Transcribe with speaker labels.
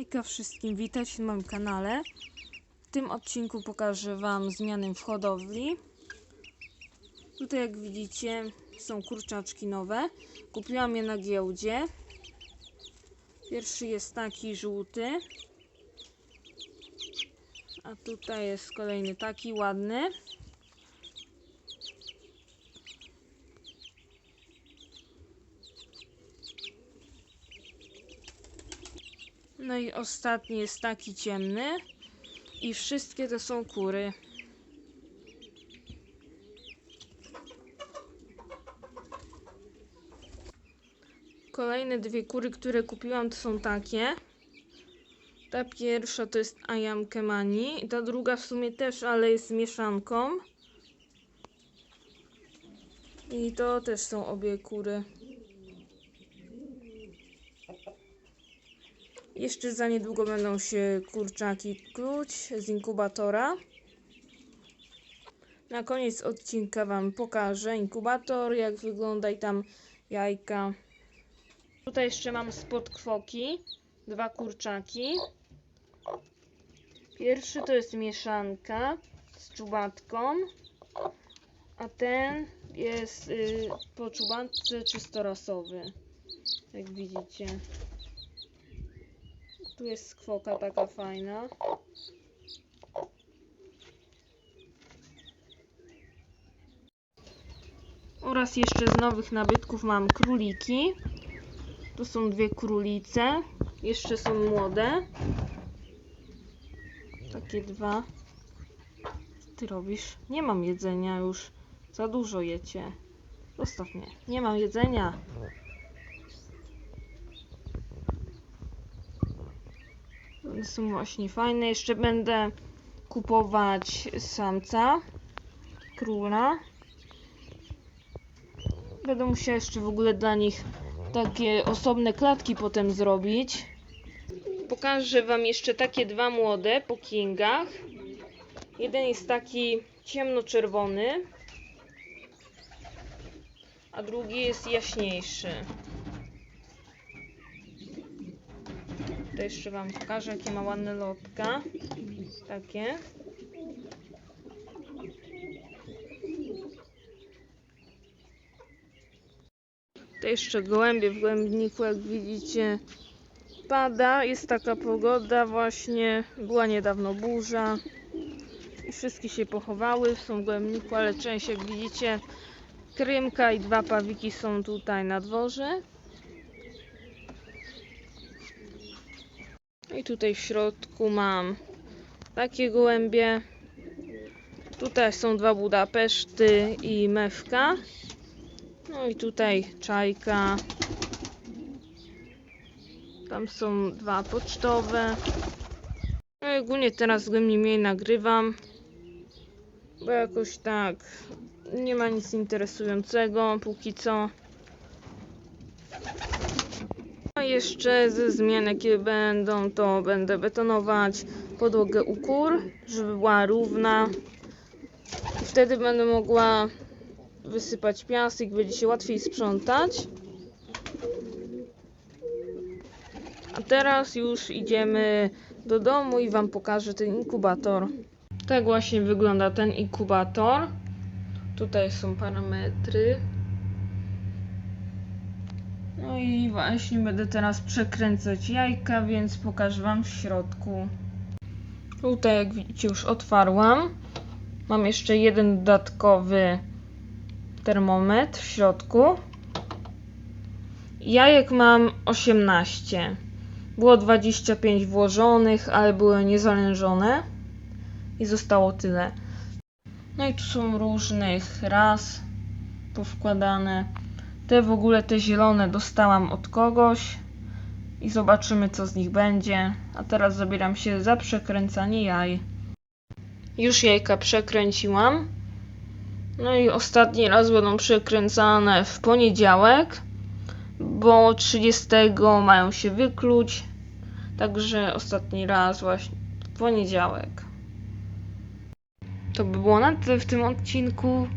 Speaker 1: Hejka wszystkim, witajcie na moim kanale. W tym odcinku pokażę Wam zmiany w hodowli. Tutaj jak widzicie są kurczaczki nowe. Kupiłam je na giełdzie. Pierwszy jest taki żółty. A tutaj jest kolejny taki ładny. No i ostatni jest taki ciemny. I wszystkie to są kury. Kolejne dwie kury, które kupiłam, to są takie. Ta pierwsza to jest Ayam Kemani. Ta druga w sumie też, ale jest mieszanką. I to też są obie kury. Jeszcze za niedługo będą się kurczaki kluć z inkubatora. Na koniec odcinka Wam pokażę inkubator, jak wygląda i tam jajka. Tutaj jeszcze mam spod kwoki, dwa kurczaki. Pierwszy to jest mieszanka z czubatką, a ten jest y, po czubatce czystorasowy, jak widzicie. Tu jest skwoka taka fajna. Oraz jeszcze z nowych nabytków mam króliki. Tu są dwie królice. Jeszcze są młode. Takie dwa. Ty robisz? Nie mam jedzenia już. Za dużo jecie. Zostaw mnie. Nie mam jedzenia. Są właśnie fajne. Jeszcze będę kupować samca króla. Będę musiała jeszcze w ogóle dla nich takie osobne klatki potem zrobić. Pokażę Wam jeszcze takie dwa młode po kingach. Jeden jest taki ciemnoczerwony, a drugi jest jaśniejszy. To jeszcze Wam pokażę, jakie ma ładne lotka. Takie. To jeszcze gołębie w gołębniku, jak widzicie, pada. Jest taka pogoda właśnie. Była niedawno burza. I wszystkie się pochowały. Są w gołębniku, ale część, jak widzicie, krymka i dwa pawiki są tutaj na dworze. I tutaj w środku mam takie gołębie. Tutaj są dwa Budapeszty i mewka. No i tutaj czajka. Tam są dwa pocztowe. No i ogólnie teraz nie mniej nagrywam. Bo jakoś tak nie ma nic interesującego póki co. A jeszcze ze zmian jakie będą, to będę betonować podłogę u kur, żeby była równa. Wtedy będę mogła wysypać piasek, będzie się łatwiej sprzątać. A teraz już idziemy do domu i Wam pokażę ten inkubator. Tak właśnie wygląda ten inkubator. Tutaj są parametry. No i właśnie będę teraz przekręcać jajka, więc pokażę Wam w środku. Tutaj jak widzicie już otwarłam. Mam jeszcze jeden dodatkowy termometr w środku. Jajek mam 18. Było 25 włożonych, ale były niezalężone. I zostało tyle. No i tu są różnych ras powkładane. Te w ogóle, te zielone dostałam od kogoś. I zobaczymy co z nich będzie. A teraz zabieram się za przekręcanie jaj. Już jajka przekręciłam. No i ostatni raz będą przekręcane w poniedziałek, bo 30 mają się wykluć. Także ostatni raz właśnie w poniedziałek. To by było na tyle w tym odcinku.